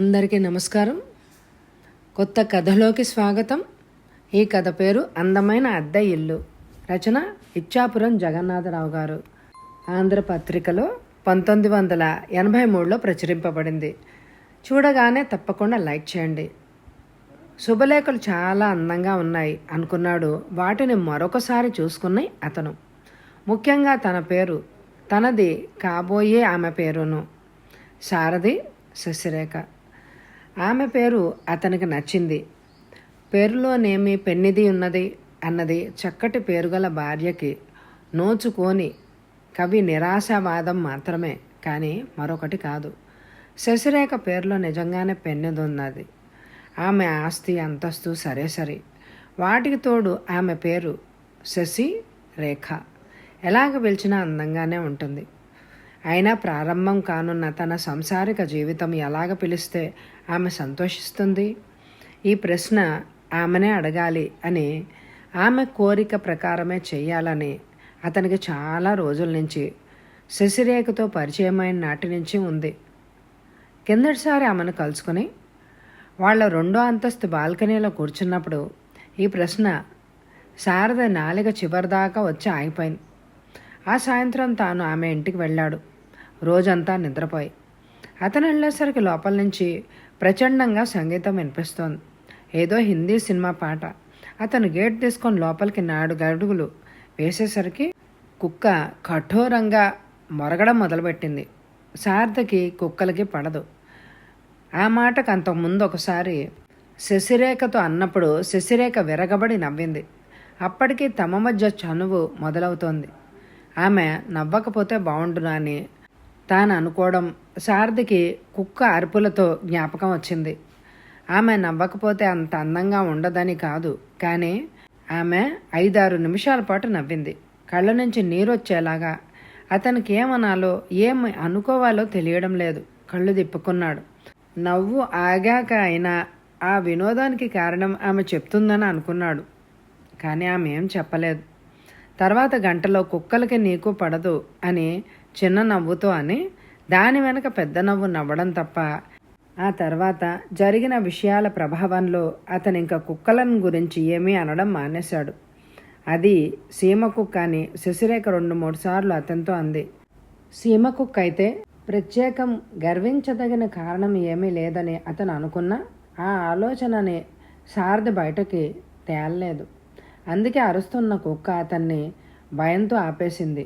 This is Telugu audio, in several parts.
అందరికీ నమస్కారం. కొత్త కథలోకి స్వాగతం. ఈ కథ పేరు అందమైన అద్దె ఇల్లు రచన ఇచ్చాపురం జగన్నాథరావు గారు. ఆంధ్రపత్రికలో పంతొమ్మిది వందల ఎనభై మూడులో ప్రచురింపబడింది. చూడగానే తప్పకుండా లైక్ చేయండి. శుభలేఖలు చాలా అందంగా ఉన్నాయి అనుకున్నాడు. వాటిని మరొకసారి చూసుకున్నాయి అతను. ముఖ్యంగా తన పేరు తనది కాబోయే ఆమె పేరును. సారథి శశిరేఖ. ఆమె పేరు అతనికి నచ్చింది. పేరులోనేమి పెన్నిది ఉన్నది అన్నది చక్కటి పేరుగల భార్యకి నోచుకోని కవి నిరాశావాదం మాత్రమే కానీ మరొకటి కాదు. శశిరేఖ పేరులో నిజంగానే పెన్నెది ఉన్నది ఆమె ఆస్తి అంతస్తు సరే సరే. వాటికి తోడు ఆమె పేరు శశి రేఖ ఎలాగ పిలిచినా అందంగానే ఉంటుంది. అయినా ప్రారంభం కానున్న తన సంసారిక జీవితం ఎలాగ పిలిస్తే ఆమె సంతోషిస్తుంది. ఈ ప్రశ్న ఆమెనే అడగాలి అని ఆమె కోరిక ప్రకారమే చేయాలని అతనికి చాలా రోజుల నుంచి శశిరేఖతో పరిచయమైన నాటి నుంచి ఉంది. కిందటిసారి ఆమెను కలుసుకొని వాళ్ళ రెండో అంతస్తు బాల్కనీలో కూర్చున్నప్పుడు ఈ ప్రశ్న శారద నాలుగ చివరిదాకా వచ్చి ఆగిపోయింది. ఆ సాయంత్రం తాను ఆమె ఇంటికి వెళ్ళాడు. రోజంతా నిద్రపోయి అతను వెళ్ళేసరికి లోపల నుంచి ప్రచండంగా సంగీతం వినిపిస్తోంది. ఏదో హిందీ సినిమా పాట. అతను గేట్ తీసుకొని లోపలికి నాడు గడుగులు వేసేసరికి కుక్క కఠోరంగా మొరగడం మొదలుపెట్టింది. సార్థకి కుక్కలకి పడదు. ఆ మాటకు అంతకుముందు ఒకసారి శశిరేఖతో అన్నప్పుడు శశిరేఖ విరగబడి నవ్వింది. అప్పటికి తమ మధ్య చనువు మొదలవుతోంది. ఆమె నవ్వకపోతే బాగుండునా అని తాను అనుకోవడం శారదికి కుక్క అరుపులతో జ్ఞాపకం వచ్చింది. ఆమె నవ్వకపోతే అంత అందంగా ఉండదని కాదు కానీ ఆమె ఐదారు నిమిషాల పాటు నవ్వింది. కళ్ళ నుంచి నీరు వచ్చేలాగా అతనికి ఏమనాలో ఏం అనుకోవాలో తెలియడం లేదు. కళ్ళు తిప్పుకున్నాడు. నవ్వు ఆగాక అయినా ఆ వినోదానికి కారణం ఆమె చెప్తుందని అనుకున్నాడు. కానీ ఆమె ఏం చెప్పలేదు. తర్వాత గంటలో కుక్కలకి నీకు పడదు అని చిన్న నవ్వుతో అని దాని వెనక పెద్ద నవ్వు నవ్వడం తప్ప ఆ తర్వాత జరిగిన విషయాల ప్రభావంలో అతను ఇంకా కుక్కలను గురించి ఏమీ అనడం మానేశాడు. అది సీమ కుక్క అని శశిరేఖ రెండు మూడు సార్లు అతనితో అంది. సీమ కుక్క అయితే ప్రత్యేకం గర్వించదగిన కారణం ఏమీ లేదని అతను అనుకున్న ఆ ఆలోచనని శారద బయటకి తేలలేదు. అందుకే అరుస్తున్న కుక్క అతన్ని భయంతో ఆపేసింది.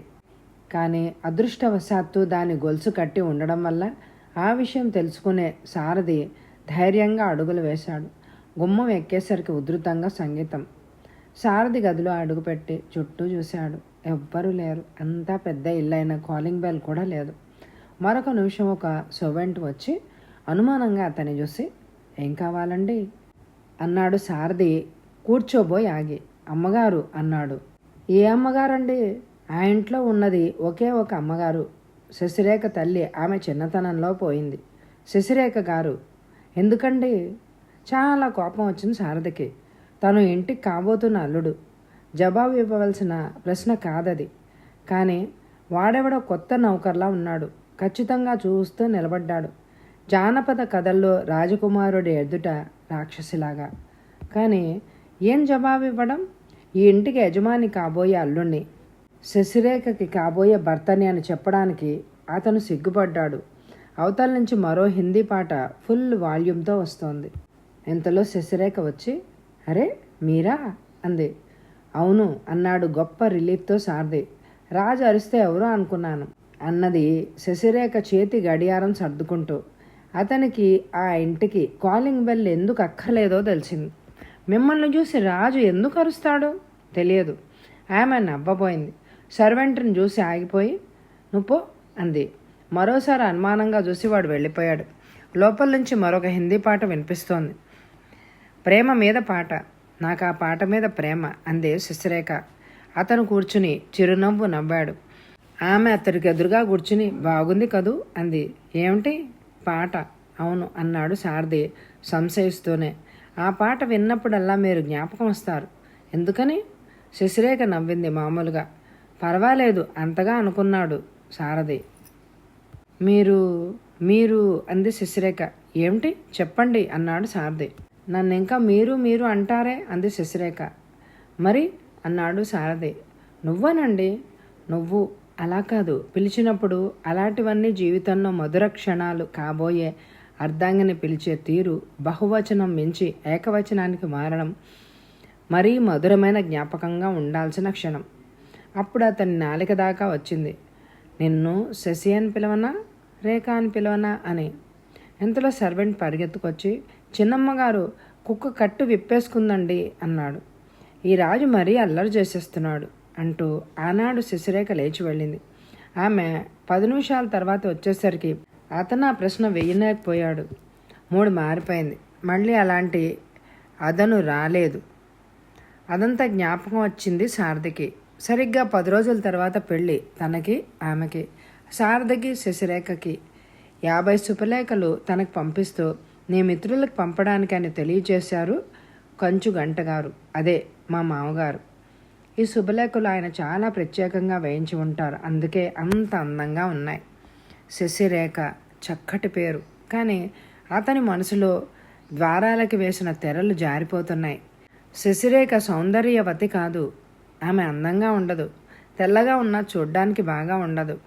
కానీ అదృష్టవశాత్తు దాని గొలుసు కట్టి ఉండడం వల్ల ఆ విషయం తెలుసుకునే సారథి ధైర్యంగా అడుగులు వేశాడు. గుమ్మం ఎక్కేసరికి ఉధృతంగా సంగీతం. సారథి గదిలో అడుగుపెట్టి చుట్టూ చూశాడు. ఎవ్వరూ లేరు. అంతా పెద్ద ఇల్లైన కాలింగ్ బెల్ కూడా లేదు. మరొక నిమిషం ఒక సొవెంట్ వచ్చి అనుమానంగా అతన్ని చూసి ఏం కావాలండి? అన్నాడు సారథి కూర్చోబోయి ఆగి. అమ్మగారు అన్నాడు. ఏ అమ్మగారండి? ఆ ఇంట్లో ఉన్నది ఒకే ఒక అమ్మగారు. శశిరేఖ తల్లి ఆమె చిన్నతనంలో పోయింది. శశిరేఖ గారు ఎందుకండి? చాలా కోపం వచ్చింది శారదకి. తను ఇంటికి కాబోతున్న అల్లుడు. జవాబు ఇవ్వవలసిన ప్రశ్న కాదది. కానీ వాడెవడో కొత్త నౌకర్లా ఉన్నాడు. ఖచ్చితంగా చూస్తూ నిలబడ్డాడు. జానపద కథల్లో రాజకుమారుడి ఎదుట రాక్షసిలాగా. కానీ ఏం జవాబు ఇవ్వడం? ఈ ఇంటికి యజమాని కాబోయే అల్లుణ్ణి. శశిరేఖకి కాబోయే భర్తని అని చెప్పడానికి అతను సిగ్గుపడ్డాడు. అవతల నుంచి మరో హిందీ పాట ఫుల్ వాల్యూమ్తో వస్తోంది. ఇంతలో శశిరేఖ వచ్చి అరే మీరా? అంది. అవును అన్నాడు గొప్ప రిలీఫ్తో సార్ది రాజు అరిస్తే ఎవరో అనుకున్నాను అన్నది శశిరేఖ చేతి గడియారం సర్దుకుంటూ. అతనికి ఆ ఇంటికి కాలింగ్ బెల్ ఎందుకు అక్కర్లేదో తెలిసింది. మిమ్మల్ని చూసి రాజు ఎందుకు అరుస్తాడో? తెలియదు. ఆమె నవ్వబోయింది. సర్వెంట్ని చూసి ఆగిపోయి నువ్వు అంది. మరోసారి అనుమానంగా చూసి వాడు వెళ్ళిపోయాడు. లోపల నుంచి మరొక హిందీ పాట వినిపిస్తోంది. ప్రేమ మీద పాట నాకు ఆ పాట మీద ప్రేమ అంది శశిరేఖ. అతను కూర్చుని చిరునవ్వు నవ్వాడు. ఆమె అతడికి ఎదురుగా కూర్చుని బాగుంది కదూ అంది. ఏమిటి? పాట? అవును అన్నాడు శారది సంశయిస్తూనే. ఆ పాట విన్నప్పుడల్లా మీరు జ్ఞాపకం వస్తారు. ఎందుకని? శశిరేఖ నవ్వింది మామూలుగా. పర్వాలేదు అంతగా అనుకున్నాడు సారథి. మీరు మీరు అంది శశిరేఖ. ఏమిటి? చెప్పండి అన్నాడు సారథి. నన్ను ఇంకా మీరు మీరు అంటారే? అంది శశిరేఖ. మరి? అన్నాడు సారథి. నువ్వనండి. నువ్వు అలా కాదు. పిలిచినప్పుడు అలాంటివన్నీ జీవితంలో మధుర క్షణాలు కాబోయే అర్ధాంగిని పిలిచే తీరు బహువచనం మించి ఏకవచనానికి మారడం మరీ మధురమైన జ్ఞాపకంగా ఉండాల్సిన క్షణం. అప్పుడు అతని నాలిక దాకా వచ్చింది. నిన్ను శశి అని పిలవనా రేఖ అని పిలవనా అని. ఇంతలో సర్వెంట్ పరిగెత్తుకొచ్చి చిన్నమ్మగారు కుక్క కట్టు విప్పేసుకుందండి అన్నాడు. ఈ రాజు మరీ అల్లరి చేసేస్తున్నాడు అంటూ ఆనాడు శశిరేఖ లేచి వెళ్ళింది. ఆమె పది నిమిషాల తర్వాత వచ్చేసరికి అతను ఆ ప్రశ్న వేయలేకపోయాడు. మూడు మారిపోయింది. మళ్ళీ అలాంటి అదను రాలేదు. అదంతా జ్ఞాపకం వచ్చింది సారథికి. సరిగ్గా పది రోజుల తర్వాత పెళ్ళి తనకి ఆమెకి శారదకి శశిరేఖకి. యాభై శుభలేఖలు తనకు పంపిస్తూ నీ మిత్రులకు పంపడానికి అని తెలియజేశారు కంచు గంటగారు. అదే మా మామగారు. ఈ శుభలేఖలు ఆయన చాలా ప్రత్యేకంగా వేయించి ఉంటారు. అందుకే అంత అందంగా ఉన్నాయి. శశిరేఖ చక్కటి పేరు. కానీ అతని మనసులో ద్వారాలకి వేసిన తెరలు జారిపోతున్నాయి. శశిరేఖ సౌందర్యవతి కాదు. ఆమె అందంగా ఉండదు. తెల్లగా ఉన్నా చూడ్డానికి బాగా ఉండదు.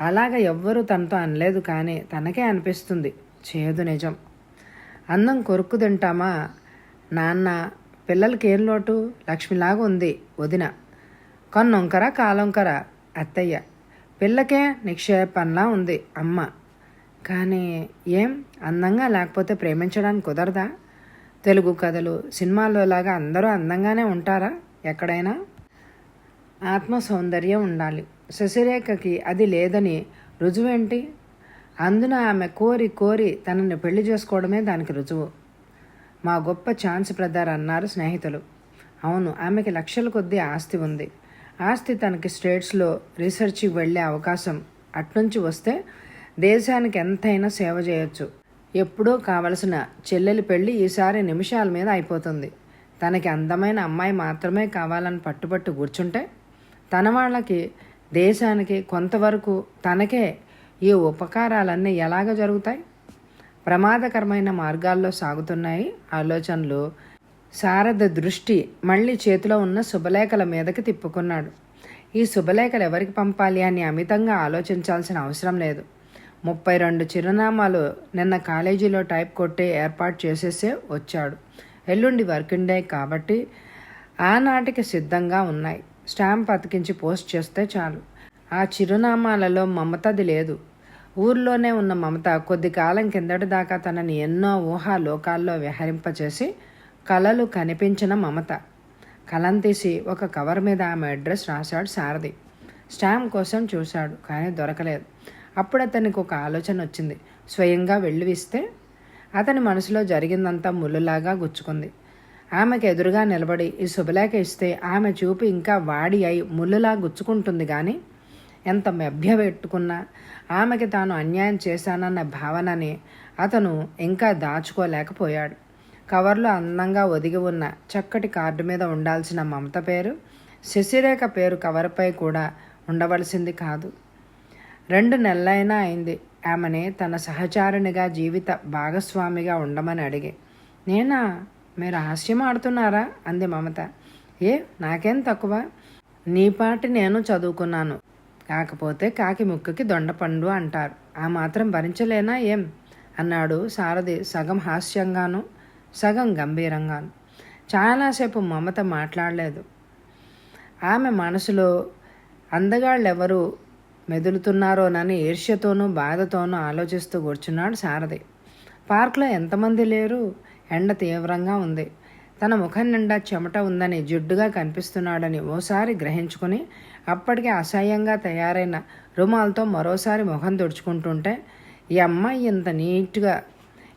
అలాగ ఎవ్వరూ తనతో అనలేదు కానీ తనకే అనిపిస్తుంది. చేదు నిజం. అందం కొరుక్కు తింటామా? నాన్న పిల్లలకి ఏం లోటు? లక్ష్మిలాగా ఉంది వదిన. కొన్నొంకర కాలొంకర? అత్తయ్య. పిల్లకే నిక్షేపంలా ఉంది అమ్మ. కానీ ఏం? అందంగా లేకపోతే ప్రేమించడానికి కుదరదా? తెలుగు కథలు సినిమాల్లో లాగా అందరూ అందంగానే ఉంటారా? ఎక్కడైనా ఆత్మ సౌందర్యం ఉండాలి. శశిరేఖకి అది లేదని రుజువేంటి? అందున ఆమె కోరి కోరి తనని పెళ్ళి చేసుకోవడమే దానికి రుజువు. మా గొప్ప ఛాన్స్ బ్రదర్ అన్నారు స్నేహితులు. అవును ఆమెకి లక్షల కొద్దీ ఆస్తి ఉంది. ఆస్తి తనకి స్టేట్స్లో రీసెర్చ్కి వెళ్ళే అవకాశం అట్నుంచి వస్తే దేశానికి ఎంతైనా సేవ చేయొచ్చు. ఎప్పుడో కావలసిన చెల్లెలి పెళ్ళి ఈసారి నిమిషాల మీద అయిపోతుంది. తనకి అందమైన అమ్మాయి మాత్రమే కావాలని పట్టుబట్టు కూర్చుంటే తన వాళ్ళకి దేశానికి కొంతవరకు తనకే ఈ ఉపకారాలన్నీ ఎలాగ జరుగుతాయి? ప్రమాదకరమైన మార్గాల్లో సాగుతున్నాయి ఆలోచనలు. శారద దృష్టి మళ్ళీ చేతిలో ఉన్న శుభలేఖల మీదకి తిప్పుకున్నాడు. ఈ శుభలేఖలు ఎవరికి పంపాలి అని అమితంగా ఆలోచించాల్సిన అవసరం లేదు. ముప్పై రెండు చిరునామాలు నిన్న కాలేజీలో టైప్ కొట్టి ఏర్పాటు చేసేసే వచ్చాడు. ఎల్లుండి వర్కింగ్ డే కాబట్టి ఆనాటికి సిద్ధంగా ఉన్నాయి. స్టాంప్ అతికించి పోస్ట్ చేస్తే చాలు. ఆ చిరునామాలలో మమతది లేదు. ఊర్లోనే ఉన్న మమత కొద్ది కాలం కిందటి దాకా తనని ఎన్నో ఊహా లోకాల్లో విహరింపచేసి కలలు కనిపించిన మమత. కలం తీసి ఒక కవర్ మీద ఆమె అడ్రస్ రాశాడు సారథి. స్టాంప్ కోసం చూశాడు కానీ దొరకలేదు. అప్పుడు అతనికి ఒక ఆలోచన వచ్చింది. స్వయంగా వెళ్ళి ఇస్తే అతని మనసులో జరిగిందంతా ముళ్ళులాగా గుచ్చుకుంది. ఆమెకు ఎదురుగా నిలబడి ఈ శుభలేఖ ఇస్తే ఆమె చూపు ఇంకా వాడి అయి ముళ్ళులా గుచ్చుకుంటుంది కానీ ఎంత మెభ్య పెట్టుకున్నా ఆమెకి తాను అన్యాయం చేశానన్న భావనని అతను ఇంకా దాచుకోలేకపోయాడు. కవర్లో అందంగా ఒదిగి ఉన్న చక్కటి కార్డు మీద ఉండాల్సిన మమత పేరు శశిరేఖ పేరు కవర్పై కూడా ఉండవలసింది కాదు. రెండు నెలలైనా అయింది. ఆమెనే తన సహచారునిగా జీవిత భాగస్వామిగా ఉండమని అడిగి. నేనా? మీరు హాస్యం ఆడుతున్నారా? అంది మమత. ఏ నాకేం తక్కువ? నీ పాటి నేను చదువుకున్నాను. కాకపోతే కాకి ముక్కుకి దొండపండు అంటారు. ఆ మాత్రం భరించలేనా ఏం? అన్నాడు సారథి సగం హాస్యంగాను సగం గంభీరంగాను. చాలాసేపు మమత మాట్లాడలేదు. ఆమె మనసులో అందగాళ్ళెవరూ మెదులుతున్నారోనని ఈర్ష్యతోనూ బాధతోనూ ఆలోచిస్తూ కూర్చున్నాడు సారథి పార్క్లో ఎంతమంది లేరు? ఎండ తీవ్రంగా ఉంది. తన ముఖం నిండా చెమట ఉందని జిడ్డుగా కనిపిస్తున్నాడని ఓసారి గ్రహించుకుని అప్పటికే అసహ్యంగా తయారైన రుమాలతో మరోసారి ముఖం తుడుచుకుంటుంటే ఈ అమ్మాయి ఇంత నీట్గా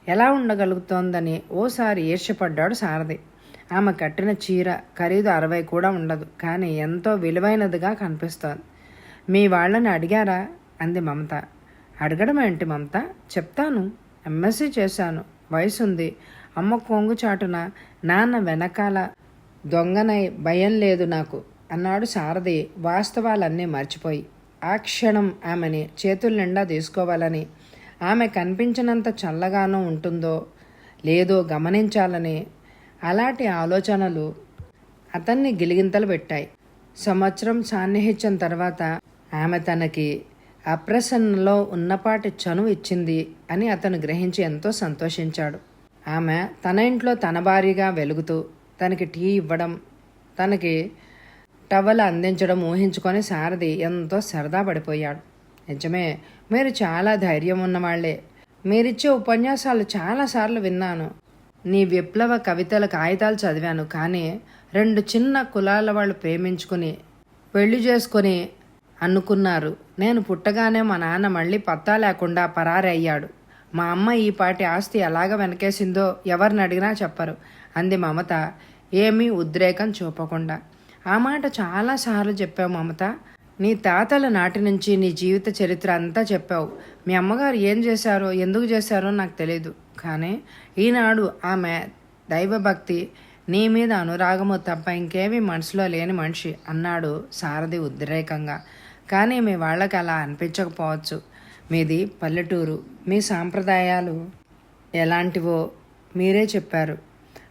ఎలా ఉండగలుగుతోందని ఓసారి ఈర్ష్యపడ్డాడు సారథి ఆమె కట్టిన చీర ఖరీదు అరవై కూడా ఉండదు కానీ ఎంతో విలువైనదిగా కనిపిస్తోంది. మీ వాళ్ళని అడిగారా? అంది మమత. అడగడం ఏంటి మమత. చెప్తాను. ఎంఎస్సీ చేశాను. వయసుంది. అమ్మ కొంగు చాటున నాన్న వెనకాల దొంగనై భయం లేదు నాకు అన్నాడు సారథి. వాస్తవాలన్నీ మర్చిపోయి. ఆ క్షణం ఆమెని చేతుల నిండా తీసుకోవాలని ఆమె కనిపించినంత చల్లగానో ఉంటుందో లేదో గమనించాలని అలాంటి ఆలోచనలు అతన్ని గిలిగింతలు పెట్టాయి. సంవత్సరం సాన్నిహిత్యం తర్వాత ఆమె తనకి అప్రసన్నలో ఉన్నపాటి చనువు ఇచ్చింది అని అతను గ్రహించి ఎంతో సంతోషించాడు. ఆమె తన ఇంట్లో తన భారీగా వెలుగుతూ తనకి టీ ఇవ్వడం తనకి టవల్ అందించడం ఊహించుకొని సారథి ఎంతో సరదా పడిపోయాడు. నిజమే మీరు చాలా ధైర్యం ఉన్నవాళ్ళే. మీరిచ్చే ఉపన్యాసాలు చాలాసార్లు విన్నాను. నీ విప్లవ కవితల కాగితాలు చదివాను కానీ రెండు చిన్న కులాల వాళ్ళు ప్రేమించుకుని పెళ్ళి చేసుకొని అనుకున్నారు. నేను పుట్టగానే మా నాన్న మళ్ళీ పత్తా లేకుండా పరారి అయ్యాడు. మా అమ్మ ఈ పాటి ఆస్తి ఎలాగ వెనకేసిందో ఎవరిని అడిగినా చెప్పరు. అంది మమత. ఏమీ ఉద్రేకం చూపకుండా. ఆ మాట చాలాసార్లు చెప్పావు మమత. నీ తాతల నాటి నుంచి నీ జీవిత చరిత్ర అంతా చెప్పావు. మీ అమ్మగారు ఏం చేశారో ఎందుకు చేశారో నాకు తెలియదు కానీ ఈనాడు ఆమె దైవభక్తి నీ మీద అనురాగము తప్ప ఇంకేమీ మనసులో లేని మనిషి అన్నాడు సారథి ఉద్రేకంగా. కానీ మీ వాళ్ళకి అలా అనిపించకపోవచ్చు. మీది పల్లెటూరు మీ సాంప్రదాయాలు ఎలాంటివో మీరే చెప్పారు.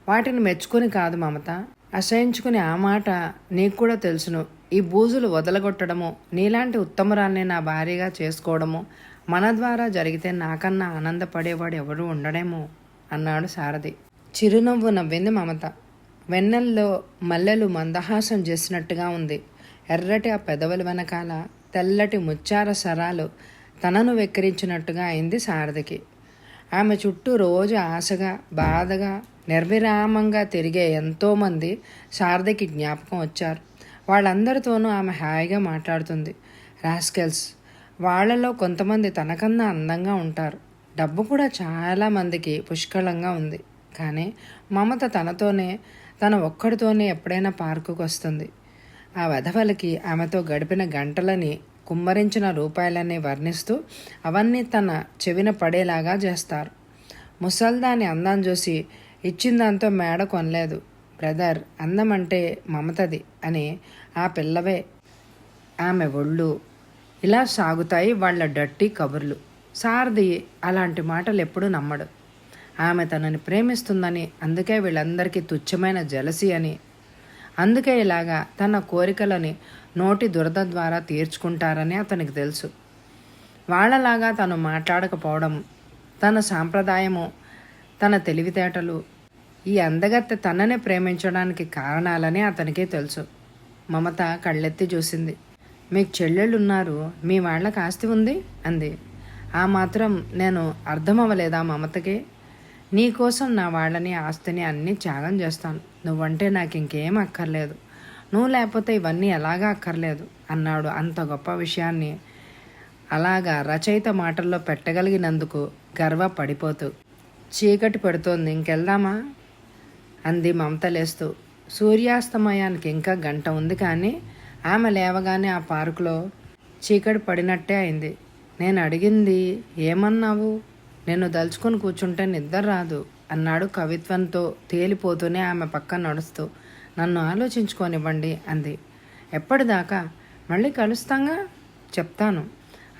వాటిని మెచ్చుకొని కాదు మమత. అసహించుకుని ఆ మాట నీకు కూడా తెలుసును. ఈ బూజులు వదలగొట్టడము నీలాంటి ఉత్తమరాన్ని నా భార్యగా చేసుకోవడము మన ద్వారా జరిగితే నాకన్నా ఆనందపడేవాడు ఎవరు ఉండడేమో అన్నాడు సారథి. చిరునవ్వు నవ్వింది మమత. వెన్నెల్లో మల్లెలు మందహాసం చేసినట్టుగా ఉంది. ఎర్రటి ఆ పెదవుల వెనకాల తెల్లటి ముచ్చార సరాలు తనను వెక్కిరించినట్టుగా అయింది సారథికి. ఆమె చుట్టూ రోజు ఆశగా బాధగా నిర్విరామంగా తిరిగే ఎంతోమంది శారదకి జ్ఞాపకం వచ్చారు. వాళ్ళందరితోనూ ఆమె హాయిగా మాట్లాడుతుంది. రాస్కెల్స్ వాళ్ళలో కొంతమంది తనకన్నా అందంగా ఉంటారు. డబ్బు కూడా చాలా మందికి పుష్కలంగా ఉంది. కానీ మమత తనతోనే తన ఒక్కడితోనే ఎప్పుడైనా పార్కుకు వస్తుంది ఆ వెధవలకి ఆమెతో గడిపిన గంటలని కుమ్మరించిన రూపాయలని వర్ణిస్తూ అవన్నీ తన చెవిన పడేలాగా చేస్తారు. ముసల్దాని అందం చూసి ఇచ్చిన దాంతో మేడ కొనలేదు. బ్రదర్ అందం అంటే మమతది అని ఆ పిల్లవే ఆమె ఒళ్ళు ఇలా సాగుతాయి వాళ్ళ డట్టి కబుర్లు. సారథి అలాంటి మాటలు ఎప్పుడూ నమ్మడు. ఆమె తనని ప్రేమిస్తుందని అందుకే వీళ్ళందరికీ తుచ్చమైన జలసి అని అందుకే ఇలాగా తన కోరికలని నోటి దురద ద్వారా తీర్చుకుంటారని అతనికి తెలుసు. వాళ్ళలాగా తను మాట్లాడకపోవడం తన సాంప్రదాయము తన తెలివితేటలు ఈ అందగత్తె తననే ప్రేమించడానికి కారణాలని అతనికే తెలుసు. మమత కళ్ళెత్తి చూసింది. మీకు చెల్లెళ్ళున్నారు మీ వాళ్ళకి ఆస్తి ఉంది? అంది. ఆ మాత్రం నేను అర్థమవ్వలేదా మమతకి? నీకోసం నా వాళ్ళని ఆస్తిని అన్నీ త్యాగం చేస్తాను. నువ్వంటే నాకు ఇంకేం అక్కర్లేదు. నువ్వు లేకపోతే ఇవన్నీ ఎలాగా అక్కర్లేదు అన్నాడు అంత గొప్ప విషయాన్ని అలాగా రచయిత మాటల్లో పెట్టగలిగినందుకు గర్వపడిపోతూ. చీకటి పడుతోంది ఇంకెళ్దామా? అంది మమత లేస్తూ. సూర్యాస్తమయానికి ఇంకా గంట ఉంది కానీ ఆమె లేవగానే ఆ పార్కులో చీకటి పడినట్టే అయింది. నేను అడిగింది ఏమన్నావు? నేను దలుచుకొని కూర్చుంటే నిద్ర రాదు. అన్నాడు కవిత్వంతో తేలిపోతూనే ఆమె పక్కన నడుస్తూ. నన్ను ఆలోచించుకోనివ్వండి అంది. ఎప్పటిదాకా? మళ్ళీ కలుస్తాగా? చెప్తాను.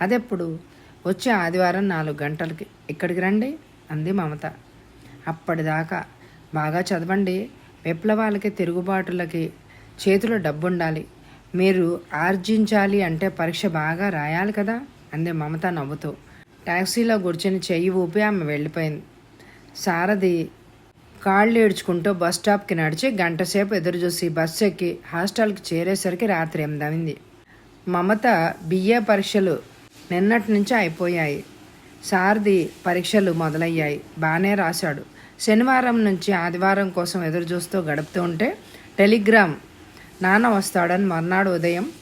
అదెప్పుడు? వచ్చే ఆదివారం నాలుగు గంటలకి. ఇక్కడికి రండి అంది మమత. అప్పటిదాకా? బాగా చదవండి. విప్లవాలకి తిరుగుబాటులకి చేతిలో డబ్బుండాలి. మీరు ఆర్జించాలి అంటే పరీక్ష బాగా రాయాలి కదా? అంది మమత నవ్వుతూ. ట్యాక్సీలో కూర్చొని చెయ్యి ఊపి ఆమె వెళ్ళిపోయింది. సారథి కాళ్ళు ఏడ్చుకుంటూ బస్ స్టాప్కి నడిచి గంటసేపు ఎదురు చూసి బస్సు ఎక్కి హాస్టల్కి చేరేసరికి రాత్రి ఎనిమిది మమత బిఏ పరీక్షలు నిన్నటి నుంచి అయిపోయాయి. సారథి పరీక్షలు మొదలయ్యాయి. బాగానే రాశాడు. శనివారం నుంచి ఆదివారం కోసం ఎదురు చూస్తూ గడుపుతూ ఉంటే టెలిగ్రామ్ నాన్న వస్తాడని మర్నాడు ఉదయం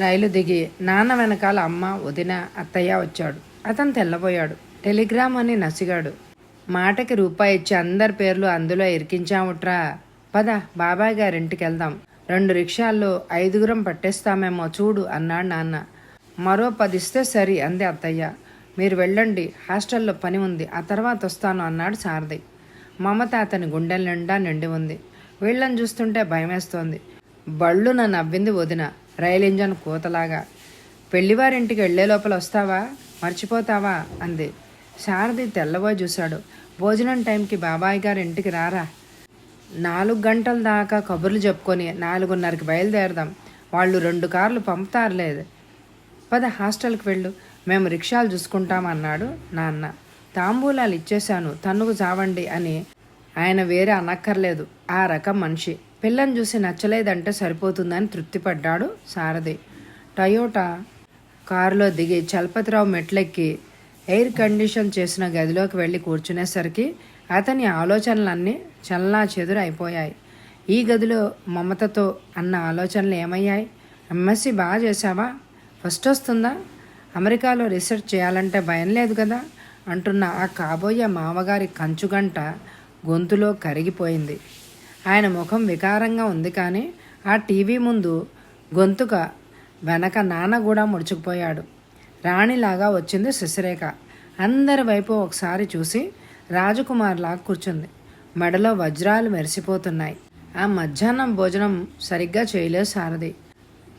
రైలు దిగి నాన్న వెనకాల అమ్మ వదిన అత్తయ్య వచ్చాడు. అతను తెల్లబోయాడు. టెలిగ్రామ్ అని నసిగాడు. మాటకి రూపాయి ఇచ్చి అందరి పేర్లు అందులో ఇరికించాముట్రా. పద బాబాయ్ గారింటికి వెళ్దాం రెండు రిక్షాల్లో ఐదుగురం పట్టేస్తామేమో చూడు అన్నాడు నాన్న. మరో పదిస్తే సరి అంది అత్తయ్య. మీరు వెళ్ళండి హాస్టల్లో పని ఉంది ఆ తర్వాత వస్తాను అన్నాడు సారథి. మమత అతని గుండెల నిండా నిండి ఉంది. వీళ్ళని చూస్తుంటే భయమేస్తోంది. బళ్ళున నవ్వింది వదిన రైలు ఇంజన్ కూతలాగా. పెళ్ళివారింటికి వెళ్ళే లోపల వస్తావా? మర్చిపోతావా? అంది. శారది తెల్లబోయి చూశాడు. భోజనం టైంకి బాబాయ్ గారు ఇంటికి రారా? నాలుగు గంటల దాకా కబుర్లు చెప్పుకొని నాలుగున్నరకి బయలుదేరదాం. వాళ్ళు రెండు కార్లు పంపుతారులేదు. పద హాస్టల్కి వెళ్ళు. మేము రిక్షాలు చూసుకుంటామన్నాడు నాన్న. తాంబూలాలు ఇచ్చేశాను. తన్నుకు చావండి అని ఆయన వేరే అనక్కర్లేదు. ఆ రకం మనిషి. పిల్లని చూసి నచ్చలేదంటే సరిపోతుందని తృప్తిపడ్డాడు సారథి టయోటా కారులో దిగి చలపతిరావు మెట్లెక్కి ఎయిర్ కండిషన్ చేసిన గదిలోకి వెళ్ళి కూర్చునేసరికి అతని ఆలోచనలన్నీ చల్లా చెదురు అయిపోయాయి. ఈ గదిలో మమతతో అన్న ఆలోచనలు ఏమయ్యాయి? ఎంఎస్సి బాగా చేశావా? ఫస్ట్ వస్తుందా? అమెరికాలో రీసెర్చ్ చేయాలంటే భయం లేదు కదా? అంటున్న ఆ కాబోయే మామగారి కంచుగంట గొంతులో కరిగిపోయింది. ఆయన ముఖం వికారంగా ఉంది కానీ ఆ టీవీ ముందు గొంతుక వెనక నాన్న కూడా ముడుచుకుపోయాడు. రాణిలాగా వచ్చింది శశిరేఖ. అందరి వైపు ఒకసారి చూసి రాజకుమార్లాగా కూర్చుంది. మెడలో వజ్రాలు మెరిసిపోతున్నాయి. ఆ మధ్యాహ్నం భోజనం సరిగ్గా చేయలేదు సారథి.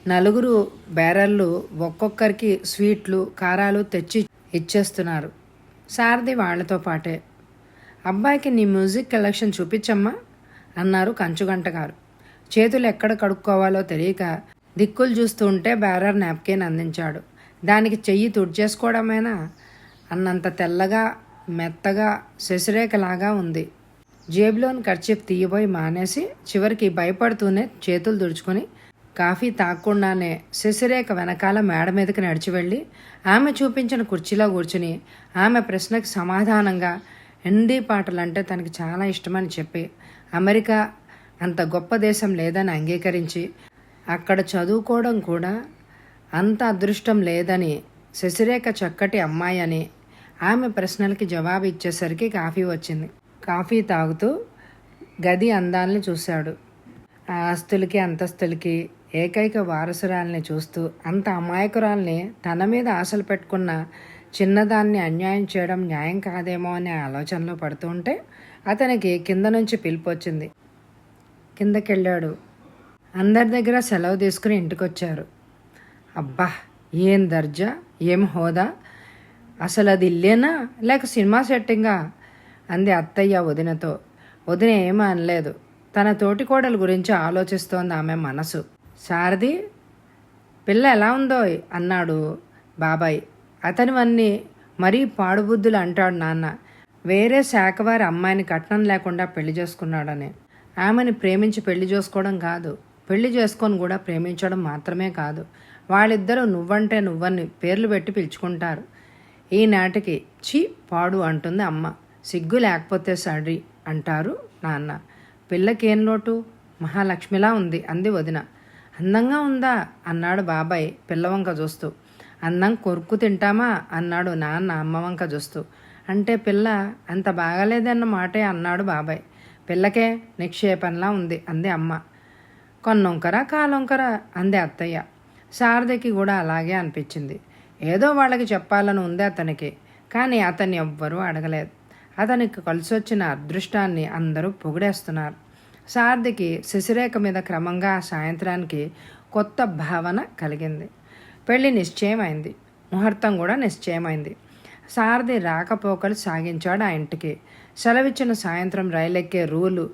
నలుగురు బేరర్లు ఒక్కొక్కరికి స్వీట్లు కారాలు తెచ్చి ఇచ్చేస్తున్నారు. సారథి వాళ్ళతో పాటే అబ్బాయికి నీ మ్యూజిక్ కలెక్షన్ చూపించమ్మా అన్నారు కంచుగంట గారు. చేతులు ఎక్కడ కడుక్కోవాలో తెలియక దిక్కులు చూస్తూ ఉంటే బేరర్ నాప్కిన్ అందించాడు. దానికి చెయ్యి తుడిచేసుకోవడమేనా? అన్నంత తెల్లగా మెత్తగా శశిరేఖలాగా ఉంది. జేబులోని ఖర్చీఫ్ తీయబోయి మానేసి చివరికి భయపడుతూనే చేతులు తుడుచుకొని కాఫీ తాగకుండానే శశిరేఖ వెనకాల మేడ మీదకి నడిచి వెళ్ళి ఆమె చూపించిన కుర్చీలో కూర్చుని ఆమె ప్రశ్నకు సమాధానంగా హిందీ పాటలంటే తనకి చాలా ఇష్టమని చెప్పి అమెరికా అంత గొప్ప దేశం లేదని అంగీకరించి అక్కడ చదువుకోవడం కూడా అంత అదృష్టం లేదని శశిరేఖ చక్కటి అమ్మాయి అని ఆమె ప్రశ్నలకి జవాబు ఇచ్చేసరికి కాఫీ వచ్చింది. కాఫీ తాగుతూ గది అందాలని చూశాడు. ఆ ఆస్తులకి అంతస్తులకి ఏకైక వారసురాల్ని చూస్తూ అంత అమాయకురాల్ని తన మీద ఆశలు పెట్టుకున్న చిన్నదాన్ని అన్యాయం చేయడం న్యాయం కాదేమో అనే ఆలోచనలో పడుతూ ఉంటే అతనికి కింద నుంచి పిలుపు వచ్చింది. కిందకెళ్ళాడు. అందరి దగ్గర సెలవు తీసుకుని ఇంటికొచ్చారు. అబ్బా ఏం దర్జా ఏం హోదా? అసలు అది ఇల్లేనా? లేక సినిమా సెట్టింగా? అంది అత్తయ్య వదినతో. వదిన ఏమీ అనలేదు. తన తోటి కోడలు గురించి ఆలోచిస్తోంది ఆమె మనసు. శారది పిల్ల ఎలా ఉందో అన్నాడు బాబాయ్. అతనివన్నీ మరీ పాడుబుద్ధులు అంటాడు నాన్న. వేరే శాఖవారి అమ్మాయిని కట్నం లేకుండా పెళ్ళి చేసుకున్నాడని. ఆమెని ప్రేమించి పెళ్ళి చేసుకోవడం కాదు. పెళ్ళి చేసుకొని కూడా ప్రేమించడం మాత్రమే కాదు. వాళ్ళిద్దరూ నువ్వంటే నువ్వని పేర్లు పెట్టి పిలుచుకుంటారు. ఈనాటికి చి పాడు అంటుంది అమ్మ. సిగ్గు లేకపోతే సడి అంటారు నాన్న. పిల్లకేం లోటు? మహాలక్ష్మిలా ఉంది అంది వదిన. అందంగా ఉందా? అన్నాడు బాబాయ్ పిల్లవంక చూస్తూ. అందం కొరుక్కు తింటామా? అన్నాడు నాన్న అమ్మ వంక చూస్తూ. అంటే పిల్ల అంత బాగాలేదన్న మాటే అన్నాడు బాబాయ్. పిల్లకే నిక్షేపంలా ఉంది అంది అమ్మ. కొన్నొంకర కాలొంకరా అంది అత్తయ్య. శారదకి కూడా అలాగే అనిపించింది. ఏదో వాళ్ళకి చెప్పాలని ఉంది అతనికి కానీ అతన్ని ఎవ్వరూ అడగలేదు. అతనికి కలిసొచ్చిన అదృష్టాన్ని అందరూ పొగిడేస్తున్నారు. శారదికి శశిరేఖ మీద క్రమంగా ఆ సాయంత్రానికి కొత్త భావన కలిగింది. పెళ్ళి నిశ్చయమైంది. ముహూర్తం కూడా నిశ్చయమైంది. సారథి రాకపోకలు సాగించాడు ఆ ఇంటికి. సెలవిచ్చిన సాయంత్రం రైలెక్కే రూలు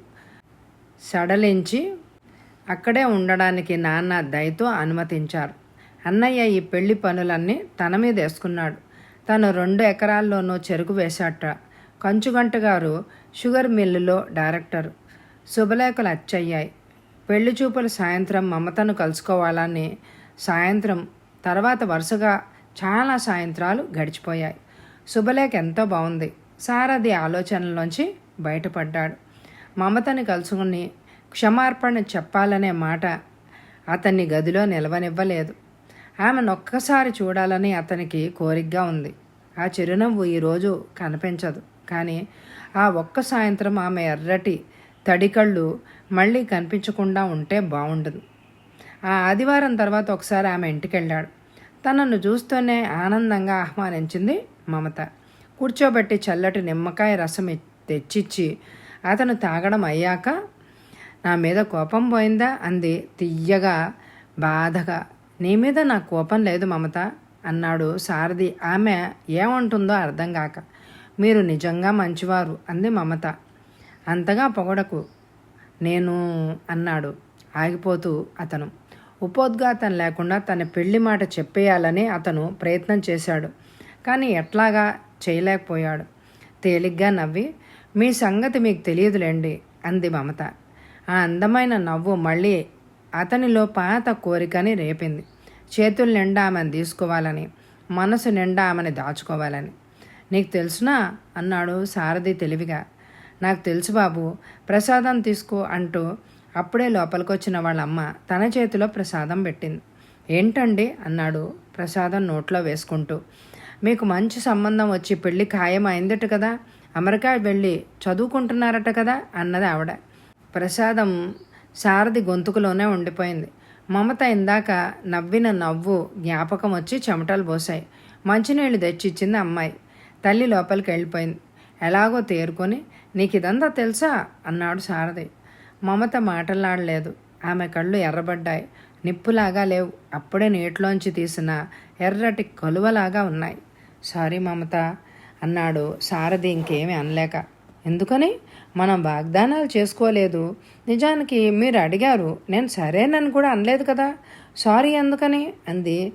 సడలించి అక్కడే ఉండడానికి నాన్న దయతో అనుమతించారు. అన్నయ్య ఈ పెళ్ళి పనులన్నీ తన మీద వేసుకున్నాడు తను రెండు ఎకరాల్లోనూ చెరుకు వేశాట. కంచుగంట గారు షుగర్ మిల్లులో డైరెక్టర్. శుభలేఖలు అచ్చయ్యాయి. పెళ్ళి చూపులు సాయంత్రం మమతను కలుసుకోవాలని సాయంత్రం తర్వాత వరుసగా చాలా సాయంత్రాలు గడిచిపోయాయి. శుభలేఖ ఎంతో బాగుంది సారథి ఆలోచనలోంచి బయటపడ్డాడు. మమతని కలుసుకుని క్షమార్పణ చెప్పాలనే మాట అతన్ని గదిలో నిలవనివ్వలేదు. ఆమెను ఒక్కసారి చూడాలని అతనికి కోరికగా ఉంది. ఆ చిరునవ్వు ఈరోజు కనిపించదు. కానీ ఆ ఒక్క సాయంత్రం ఆమె ఎర్రటి తడికళ్ళు మళ్ళీ కనిపించకుండా ఉంటే బాగుండదు ఆ ఆదివారం తర్వాత ఒకసారి ఆమె ఇంటికి వెళ్ళాడు తనను చూస్తూనే ఆనందంగా ఆహ్వానించింది మమత. కూర్చోబెట్టి చల్లటి నిమ్మకాయ రసం తెచ్చిచ్చి అతను తాగడం అయ్యాక నా మీద కోపం పోయిందా అంది తియ్యగా బాధగా. నీ మీద నా కోపం లేదు మమత అన్నాడు సారథి. ఆమె ఏమంటుందో అర్థం కాక. మీరు నిజంగా మంచివారు అంది మమత. అంతగా పొగడకు. నేను అన్నాడు. ఆగిపోతూ అతను. ఉపోద్ఘాతం లేకుండా తన పెళ్ళి మాట చెప్పేయాలని అతను ప్రయత్నం చేశాడు. కానీ ఎట్లాగా చేయలేకపోయాడు. తేలిగ్గా నవ్వి మీ సంగతి మీకు తెలియదులేండి అంది మమత. ఆ అందమైన నవ్వు మళ్ళీ అతనిలో పాత కోరికని రేపింది. చేతుల నిండా ఆమెను తీసుకోవాలని మనసు నిండా ఆమెను దాచుకోవాలని. నీకు తెలుసునా? అన్నాడు సారథి తెలివిగా. నాకు తెలుసు బాబు ప్రసాదం తీసుకో అంటూ అప్పుడే లోపలికొచ్చిన వాళ్ళ అమ్మ తన చేతిలో ప్రసాదం పెట్టింది. ఏంటండి? అన్నాడు ప్రసాదం నోట్లో వేసుకుంటూ. మీకు మంచి సంబంధం వచ్చి పెళ్ళి ఖాయం అయిందట కదా? అమెరికా వెళ్ళి చదువుకుంటున్నారట కదా? అన్నది ఆవిడ. ప్రసాదం సారథి గొంతుకులోనే ఉండిపోయింది. మమత ఇందాక నవ్విన నవ్వు జ్ఞాపకం వచ్చి చెమటలు పోసాయి మంచినీళ్ళు తెచ్చిచ్చింది అమ్మాయి. తల్లి లోపలికి వెళ్ళిపోయింది. ఎలాగో తేరుకొని నీకు ఇదంతా తెలుసా? అన్నాడు సారథి మమత మాటలాడలేదు. ఆమె కళ్ళు ఎర్రబడ్డాయి. నిప్పులాగా లేవు. అప్పుడే నీటిలోంచి తీసిన ఎర్రటి కలువలాగా ఉన్నాయి. సారీ మమత అన్నాడు సారథి ఇంకేమీ అనలేక. ఎందుకని? మనం వాగ్దానాలు చేసుకోలేదు. నిజానికి మీరు అడిగారు నేను సరేనని కూడా అనలేదు కదా. సారీ ఎందుకని? అంది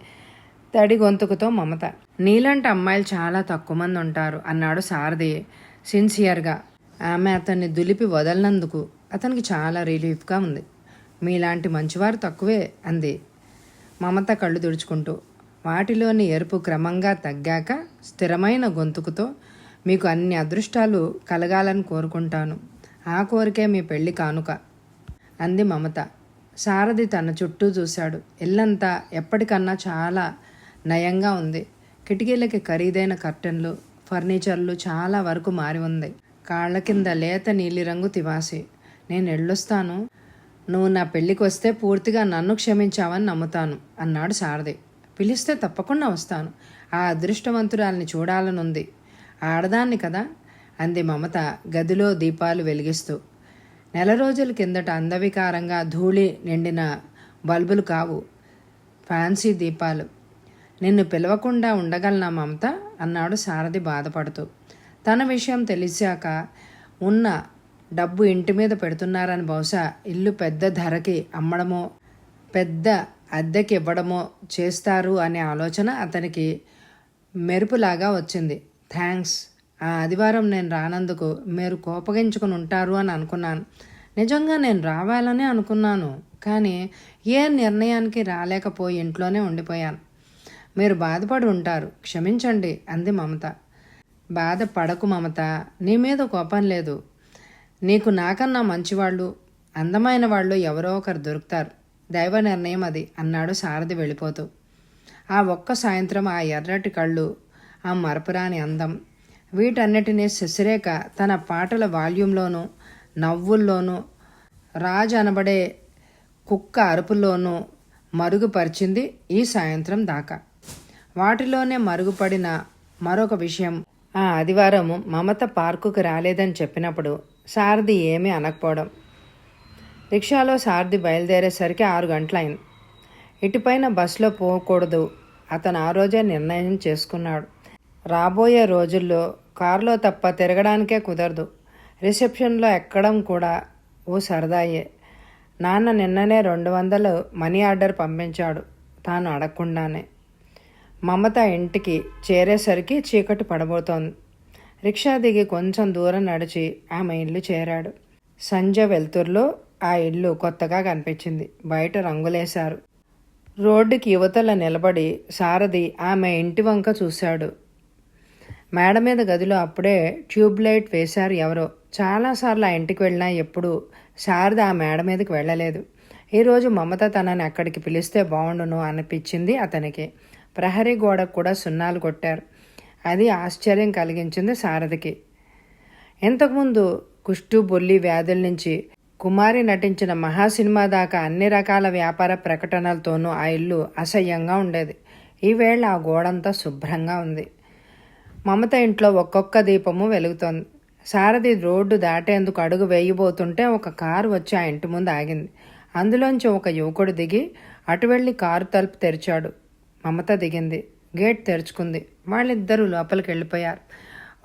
తడి గొంతుకుతో మమత. నీలాంటి అమ్మాయిలు చాలా తక్కువ మంది ఉంటారు అన్నాడు సారథి సిన్సియర్గా. ఆమె అతన్ని దులిపి వదలనందుకు అతనికి చాలా రిలీఫ్గా ఉంది. మీలాంటి మంచివారు తక్కువే అంది మమత కళ్ళు తుడుచుకుంటూ. వాటిలోని ఎరుపు క్రమంగా తగ్గాక స్థిరమైన గొంతుకుతో మీకు అన్ని అదృష్టాలు కలగాలని కోరుకుంటాను. ఆ కోరికే మీ పెళ్ళి కానుక. అంది మమత. సారథి తన చుట్టూ చూశాడు. ఇల్లంతా ఎప్పటికన్నా చాలా నయంగా ఉంది. కిటికీలకి ఖరీదైన కర్టెన్లు ఫర్నిచర్లు చాలా వరకు మారి ఉంది. కాళ్ళ కింద లేత నీలిరంగు తివాసి. నేను ఎళ్ళొస్తాను. నువ్వు నా పెళ్ళికి వస్తే పూర్తిగా నన్ను క్షమించావని నమ్ముతాను అన్నాడు సారథి పిలిస్తే తప్పకుండా వస్తాను. ఆ అదృష్టవంతురాల్ని చూడాలనుంది. ఆడదాన్ని కదా? అంది మమత గదిలో దీపాలు వెలిగిస్తూ. నెల రోజుల కిందట అందవికారంగా ధూళి నిండిన బల్బులు కావు. ఫ్యాన్సీ దీపాలు. నిన్ను పిలవకుండా ఉండగలనా మమత? అన్నాడు సారథి బాధపడుతూ. తన విషయం తెలిసాక ఉన్న డబ్బు ఇంటి మీద పెడుతున్నారని బహుశా ఇల్లు పెద్ద ధరకి అమ్మడమో పెద్ద అద్దెకి ఇవ్వడమో చేస్తారు అనే ఆలోచన అతనికి మెరుపులాగా వచ్చింది. థ్యాంక్స్ ఆ ఆదివారం నేను రానందుకు మీరు కోపగించుకుని ఉంటారు అని అనుకున్నాను. నిజంగా నేను రావాలని అనుకున్నాను కానీ ఏ నిర్ణయానికి రాలేకపోయి ఇంట్లోనే ఉండిపోయాను. మీరు బాధపడి ఉంటారు. క్షమించండి అంది మమత. బాధపడకు మమత. నీ మీద కోపం లేదు. నీకు నాకన్నా మంచివాళ్ళు అందమైన వాళ్ళు ఎవరో ఒకరు దొరుకుతారు. దైవ నిర్ణయం అది అన్నాడు సారథి వెళ్ళిపోతూ. ఆ ఒక్క సాయంత్రం ఆ ఎర్రటి కళ్ళు ఆ మరపురాని అందం. వీటన్నిటినీ శశిరేఖ తన పాటల వాల్యూమ్లోనూ నవ్వుల్లోనూ రాజ్ అనబడే కుక్క అరుపుల్లోనూ మరుగుపరిచింది ఈ సాయంత్రం దాకా. వాటిలోనే మరుగుపడిన మరొక విషయం. ఆ ఆదివారం మమత పార్కుకు రాలేదని చెప్పినప్పుడు సారథి ఏమీ అనకపోవడం. రిక్షాలో సారథి బయలుదేరేసరికి ఆరు గంటలైంది. ఇటుపైన బస్సులో పోకూడదు. అతను ఆ రోజే నిర్ణయం చేసుకున్నాడు. రాబోయే రోజుల్లో కారులో తప్ప తిరగడానికే కుదరదు. రిసెప్షన్లో ఎక్కడం కూడా ఓ సరదాయే. నాన్న నిన్ననే రెండు వందలు మనీ ఆర్డర్ పంపించాడు. తాను అడగకుండానే. మమత ఇంటికి చేరేసరికి చీకటి పడబోతోంది. రిక్షా దిగి కొంచెం దూరం నడిచి ఆమె ఇల్లు చేరాడు. సంజ వెలుతురులో ఆ ఇల్లు కొత్తగా కనిపించింది. బయట రంగులేశారు. రోడ్డుకి యువతల నిలబడి సారథి ఆమె ఇంటి వంక చూశాడు. మేడ మీద గదిలో అప్పుడే ట్యూబ్ లైట్ వేశారు ఎవరో. చాలాసార్లు ఆ ఇంటికి వెళ్ళినా ఎప్పుడు శారద ఆ మేడ మీదకి వెళ్ళలేదు. ఈరోజు మమత తనని అక్కడికి పిలిస్తే బాగుండును అనిపించింది అతనికి. ప్రహరీ గోడకు కూడా సున్నాలు కొట్టారు. అది ఆశ్చర్యం కలిగించింది శారదకి. ఇంతకుముందు కుష్టు బొల్లి వ్యాధుల నుంచి కుమారి నటించిన మహా సినిమా దాకా అన్ని రకాల వ్యాపార ప్రకటనలతోనూ ఆ ఇల్లు అసహ్యంగా ఉండేది. ఈవేళ ఆ గోడంతా శుభ్రంగా ఉంది. మమత ఇంట్లో ఒక్కొక్క దీపము వెలుగుతోంది. సారథి రోడ్డు దాటేందుకు అడుగు వేయబోతుంటే ఒక కారు వచ్చి ఆ ఇంటి ముందు ఆగింది. అందులోంచి ఒక యువకుడు దిగి అటు వెళ్ళి కారు తలుపు తెరిచాడు. మమత దిగింది. గేట్ తెరుచుకుంది. వాళ్ళిద్దరూ లోపలికి వెళ్ళిపోయారు.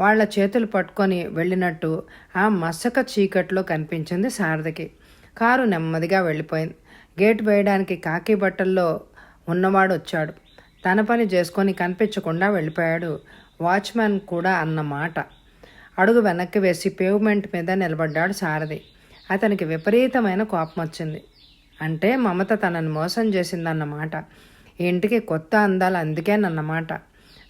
వాళ్ళ చేతులు పట్టుకొని వెళ్ళినట్టు ఆ మసక చీకట్లో కనిపించింది శారదకి కారు నెమ్మదిగా వెళ్ళిపోయింది. గేట్ వేయడానికి కాకి బట్టల్లో ఉన్నవాడు వచ్చాడు. తన పని చేసుకొని కనిపించకుండా వెళ్ళిపోయాడు వాచ్మెన్ కూడా అన్నమాట. అడుగు వెనక్కి వేసి పేవ్మెంట్ మీద నిలబడ్డాడు సారథి. అతనికి విపరీతమైన కోపం వచ్చింది అంటే మమత తనను మోసం చేసిందన్నమాట. ఇంటికి కొత్త అందాలు అందుకేనన్నమాట.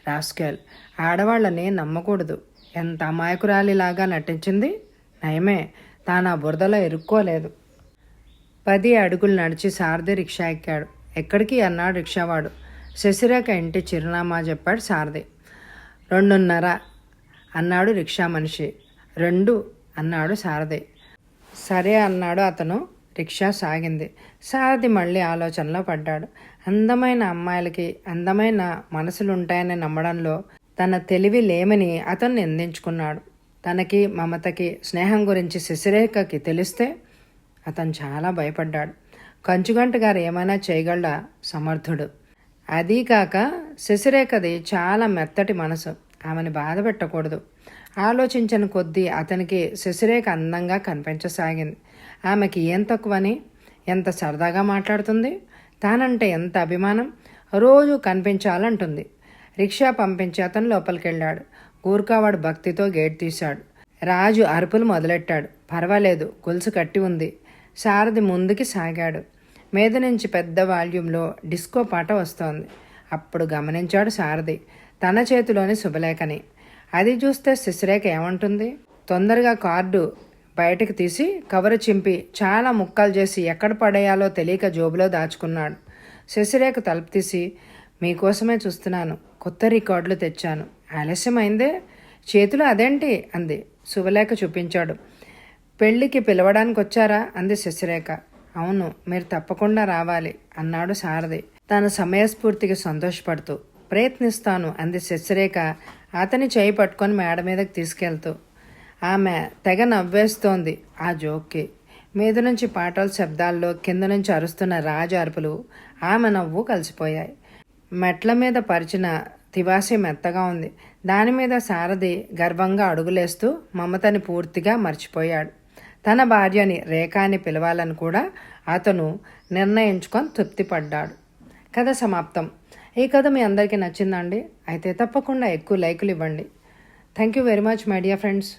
రాస్కెల్ ఆడవాళ్ళని నమ్మకూడదు. ఎంత అమాయకురాలిలాగా నటించింది? నయమే తాను ఆ బురదలో ఇరుక్కోలేదు. పది అడుగులు నడిచి సారథి రిక్షా ఎక్కాడు. ఎక్కడికి అన్నాడు రిక్షావాడు. శశిరేఖ ఇంటి చిరునామా చెప్పాడు సారథి. రెండున్నర అన్నాడు రిక్షా మనిషి. రెండు అన్నాడు సారథి. సరే అన్నాడు అతను. రిక్షా సాగింది. సారథి మళ్ళీ ఆలోచనలో పడ్డాడు. అందమైన అమ్మాయిలకి అందమైన మనసులు ఉంటాయని నమ్మడంలో తన తెలివి లేమని అతను నిందించుకున్నాడు. తనకి మమతకి స్నేహం గురించి శశిరేఖకి తెలిస్తే అతను చాలా భయపడ్డాడు. కంచుగంట గారు ఏమైనా చేయగలడా? సమర్థుడు. అదీకాక శశిరేఖది చాలా మెత్తటి మనసు. ఆమెను బాధ పెట్టకూడదు. ఆలోచించిన కొద్దీ అతనికి శశిరేఖ అందంగా కనిపించసాగింది. ఆమెకి ఏం తక్కువని? ఎంత సరదాగా మాట్లాడుతుంది? తానంటే ఎంత అభిమానం? రోజు కనిపించాలంటుంది. రిక్షా పంపించి అతను లోపలికి వెళ్ళాడు గూర్ఖావాడు భక్తితో గేట్ తీశాడు. రాజు అరుపులు మొదలెట్టాడు. పర్వాలేదు గొలుసు కట్టి ఉంది. సారథి ముందుకి సాగాడు. మీద నుంచి పెద్ద వాల్యూమ్లో డిస్కో పాట వస్తోంది. అప్పుడు గమనించాడు సారథి. తన చేతిలోని శుభలేఖని. అది చూస్తే శశిరేఖ ఏమంటుంది? తొందరగా కార్డు బయటకు తీసి కవరు చింపి చాలా ముక్కలు చేసి ఎక్కడ పడేయాలో తెలియక జోబులో దాచుకున్నాడు. శశిరేఖ తలుపు తీసి మీకోసమే చూస్తున్నాను. కొత్త రికార్డులు తెచ్చాను. ఆలస్యమైందే? చేతులు అదేంటి? అంది. శుభలేఖ చూపించాడు. పెళ్ళికి పిలవడానికి వచ్చారా అంది శశిరేఖ. అవును మీరు తప్పకుండా రావాలి అన్నాడు సారథి తన సమయస్ఫూర్తికి సంతోషపడుతూ ప్రయత్నిస్తాను అంది శశిరేఖ అతని చేయి పట్టుకొని మేడ మీదకి తీసుకెళ్తూ. ఆమె తెగ నవ్వేస్తోంది ఆ జోక్కి. మీద నుంచి పాటల శబ్దాల్లో కింద నుంచి అరుస్తున్న రాజు అరుపులు ఆమె నవ్వు కలిసిపోయాయి. మెట్ల మీద పరిచిన తివాసి మెత్తగా ఉంది. దాని మీద సారథి గర్వంగా అడుగులేస్తూ మమతని పూర్తిగా మర్చిపోయాడు. తన భార్యని రేఖాని పిలవాలని కూడా అతను నిర్ణయించుకొని తృప్తిపడ్డాడు. కథ సమాప్తం. ఈ కథ మీ అందరికీ నచ్చిందండి? అయితే తప్పకుండా ఎక్కువ లైకులు ఇవ్వండి. Thank you very much my dear friends